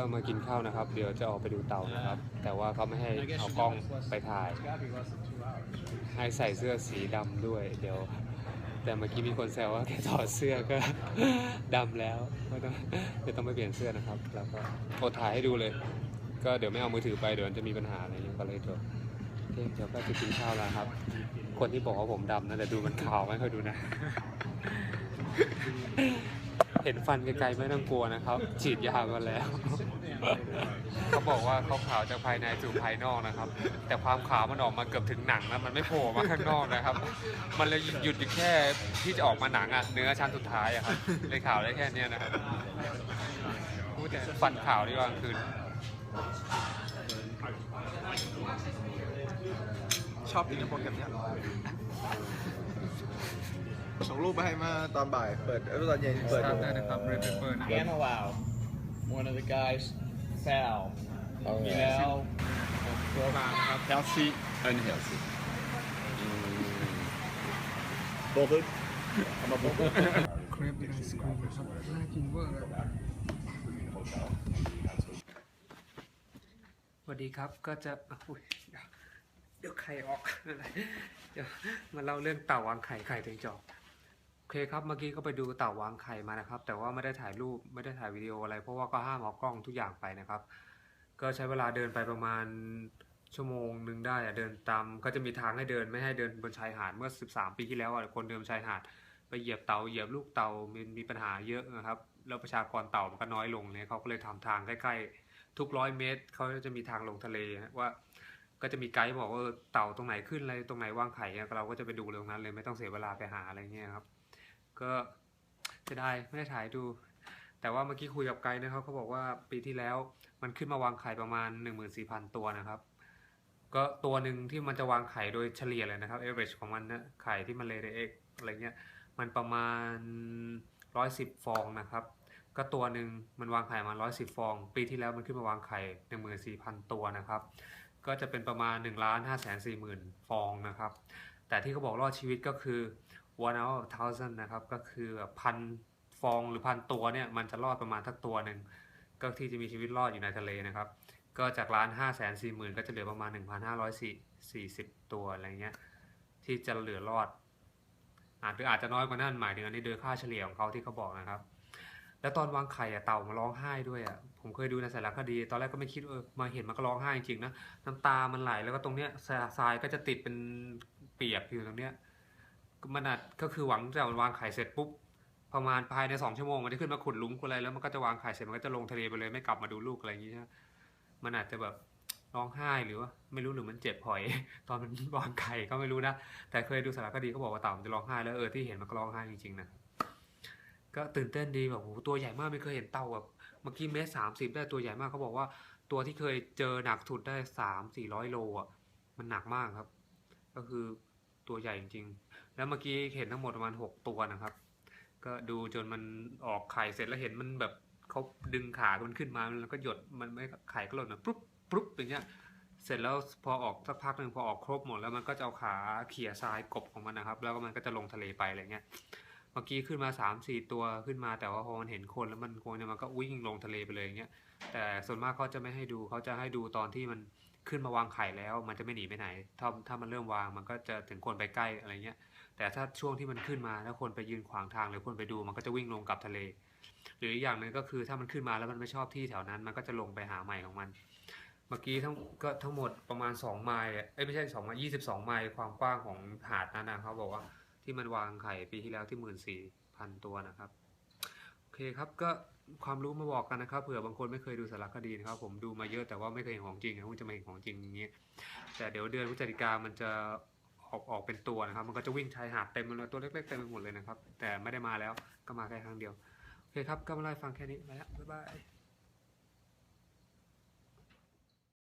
ก็มากินข้าวนะครับ เดี๋ยวจะออกไปดูเต่านะครับ แต่ว่าเขาไม่ให้เอากล้องไปถ่าย ให้ใส่เสื้อสีดำด้วย เดี๋ยว แต่เมื่อกี้มีคนแซวว่าแกถอดเสื้อก็ดำแล้วก็ต้องเดี๋ยวต้องไปเปลี่ยนเสื้อนะครับ แล้วก็โอถ่ายให้ดูเลย ก็เดี๋ยวไม่เอามือถือไปเดี๋ยวมันจะมีปัญหาอะไรอย่างเงี้ยก็เลยเดี๋ยวโอเคเดี๋ยวก็จะกินข้าวแล้วครับ คนที่บอกว่าผมดำนะแต่ดูมันขาวไม่ค่อยดูนะ เห็นฟันไกลๆไม่ต้องกลัวนะครับ ฉีดยามาแล้ว เขาบอกว่าเขาขาวจากภายในสู่ภายนอกนะครับ แต่ความขาวมันออกมาเกือบถึงหนังแล้วมันไม่โผล่มาข้างนอกนะครับ มันเลยหยุดอยู่แค่ที่จะออกมาหนังอะเนื้อชั้นสุดท้ายอะครับเลยขาวได้แค่เนี้ยนะครับพูดแต่ฟันขาวดีกว่ากลางคืนชอบกินกับพวกแบบเนี้ย ส่งรูปมาให้มาตอนบ่าย เปิดเออตอนเย็นเปิดทดูราบได้นะครับเรดเปอร์นะ Analau, one of the guys fell. Oh, You yeah. know, ตัวกลางนะครับ healthy, unhealthy. bothered เครปไอศครีมครับน่ากินเวอร์สวัสดีครับก็จะอุ๊ยเดี๋ยวไข่ออกอะไรเดี๋ยวมาเล่าเรื่องเต่าวางไข่ไข่ถึงจอกโอ เคครับเมื่อกี้ก็ไปดูเต่าวางไข่มานะครับ แต่ว่าไม่ได้ถ่ายรูปไม่ได้ถ่ายวิดีโออะไร เพราะว่าก็ห้ามเอากล้องทุกอย่างไปนะครับ ก็ใช้เวลาเดินไปประมาณชั่วโมงหนึ่งได้อะเดินตามก็จะมีทางให้เดินไม่ให้เดินบนชายหาดเมื่อ 13 ปีที่แล้วอะคนเดินชายหาด ไปเหยียบเต่าเหยียบลูกเต่ามีมีปัญหาเยอะนะครับแล้วประชากรเต่ามันก็น้อยลงเนี่ยเขาก็เลยทำทางใกล้ๆทุกร้อยเมตรเขาจะมีทางลงทะเลว่าก็จะมีไกด์บอกว่าเต่าตรงไหนขึ้นอะไรตรงไหนวางไข่เนี่ยเราก็จะไปดูตรงนั้นเลยไม่ต้องเสียเวลาไปหาอะไรเงี้ยครับ ก็จะได้ไม่ได้ถ่ายดู แต่ว่าเมื่อกี้คุยกับไกด์นะครับเขาบอกว่าปีที่แล้วมันขึ้นมาวางไข่ประมาณ 14,000 ตัวนะครับ ก็ตัวหนึ่งที่มันจะวางไข่โดยเฉลี่ยเลยนะครับ average ของมันนะไข่ที่มันเลยในเอ็กอะไรเงี้ยมันประมาณ 110 ฟองนะครับ ก็ตัวหนึ่งมันวางไข่มา 110 ฟอง ปีที่แล้วมันขึ้นมาวางไข่14,000 ตัวนะครับ ก็จะเป็นประมาณ1ล้าน5 4 0 0 0 0 ฟองนะครับ แต่ที่เขาบอกรอดชีวิตก็คือ one out of thousand นะครับ ก็คือพันฟองหรือพันตัวเนี่ยมันจะรอดประมาณทักตัวหนึ่งก็ที่จะมีชีวิตรอดอยู่ในทะเลนะครับ ก็จากล้านห้าแสนสี่หมื่นก็จะเหลือประมาณหนึ่งพันห้าร้อยสี่สี่สิบตัวอะไรเงี้ยที่จะเหลือรอดอาจหรืออาจจะน้อยกว่านั้นหมายถึงอันนี้โดยค่าเฉลี่ยของเขาที่เขาบอกนะครับ แล้วตอนวางไข่อะเต่ามาร้องไห้ด้วยอะผมเคยดูในสารคดี ตอนแรกก็ไม่คิดเออมาเห็นมันก็ร้องไห้จริงๆนะน้ำตามันไหลแล้วก็ตรงเนี้ยทรายก็จะติดเป็นเปียกอยู่ตรงเนี้ย มันอาจก็คือหวังจะวางไข่เสร็จปุ๊บประมาณภายในสองชั่วโมงมันจะขึ้นมาขุดหลุมขุดอะไรแล้วมันก็จะวางไข่เสร็จมันก็จะลงทะเลไปเลยไม่กลับมาดูลูกอะไรอย่างงี้ใช่ไหมมันอาจจะแบบร้องไห้หรือว่าไม่รู้หรือมันเจ็บหอย ตอนมันวางไข่ก็ไม่รู้นะแต่เคยดูสารคดีเขาบอกว่าเต่ามันจะร้องไห้แล้วเออที่เห็นมันก็ร้องไห้จริงๆนะก็ตื่นเต้นดีแบบโอ้โหตัวใหญ่มากไม่เคยเห็นเต่าแบบเมื่อกี้เมตรสามสิบได้ตัวใหญ่มากเขาบอกว่าตัวที่เคยเจอหนักสุดได้สามสี่ร้อยโลอะมันหนักมากครับ ก็คือตัวใหญ่จริงๆ แล้วเมื่อกี้เห็นทั้งหมดประมาณหกตัวนะครับ ก็ดูจนมันออกไข่เสร็จแล้วเห็นมันแบบเขาดึงขามันขึ้นมาแล้วก็หยดมันไม่ไข่ก็หล่นนะปุ๊บปุ๊บอย่างเงี้ยเสร็จแล้วพอออกสักพักหนึ่งพอออกครบหมดแล้วมันก็จะเอาขาเขี่ยทรายกบของมันนะครับ แล้วก็มันก็จะลงทะเลไปอะไรเงี้ยเมื่อกี้ขึ้นมาสามสี่ตัวขึ้นมาแต่ว่าพอมันเห็นคนแล้วมันกลัวเนี่ยมันก็วิ่งลงทะเลไปเลยอย่างเงี้ยแต่ส่วนมากเขาจะไม่ให้ดูเขาจะให้ดูตอนที่มัน ขึ้นมาวางไข่แล้ว มันจะไม่หนีไปไหน ถ้าถ้ามันเริ่มวางมันก็จะถึงคนไปใกล้อะไรเงี้ย แต่ถ้าช่วงที่มันขึ้นมาแล้วคนไปยืนขวางทางหรือคนไปดูมันก็จะวิ่งลงกลับทะเล หรืออีกอย่างหนึ่งก็คือถ้ามันขึ้นมาแล้วมันไม่ชอบที่แถวนั้น มันก็จะลงไปหาใหม่ของมัน เมื่อกี้ทั้งก็ทั้งหมดประมาณ2ไมล์เอ้ยไม่ใช่2ไมล์22ไมล์ความกว้างของหาดนั้นนะเขาบอกว่าที่มันวางไข่ปีที่แล้วที่14,000ตัวนะครับ เคครับก็ความรู้มาบอกกันนะครับเผื่อบางคนไม่เคยดูสารคดีนะครับ ผมดูมาเยอะแต่ว่าไม่เคยเห็นของจริงนะคุณจะมาเห็นของจริงอย่างเงี้ยแต่เดี๋ยวเดือนพฤศจิกามันจะออกออกเป็นตัวนะครับ มันก็จะวิ่งชายหาดเต็มเลยตัวเล็กๆเต็มไปหมดเลยนะครับ แต่ไม่ได้มาแล้วก็มาแค่ครั้งเดียวโอเคครับก็มาไล่ฟังแค่นี้ไปแล้วบ๊ายบาย